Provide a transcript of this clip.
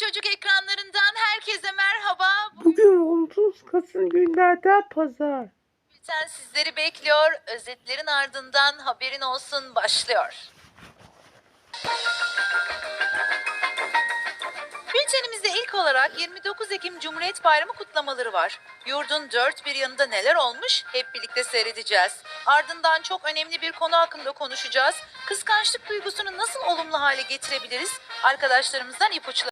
Çocuk ekranlarından herkese merhaba. Bugün 30 Kasım günlerden pazar. Bülten sizleri bekliyor. Özetlerin ardından haberin olsun başlıyor. Bültenimizde ilk olarak 29 Ekim Cumhuriyet Bayramı kutlamaları var. Yurdun dört bir yanında neler olmuş hep birlikte seyredeceğiz. Ardından çok önemli bir konu hakkında konuşacağız. Kıskançlık duygusunu nasıl olumlu hale getirebiliriz? Arkadaşlarımızdan ipuçları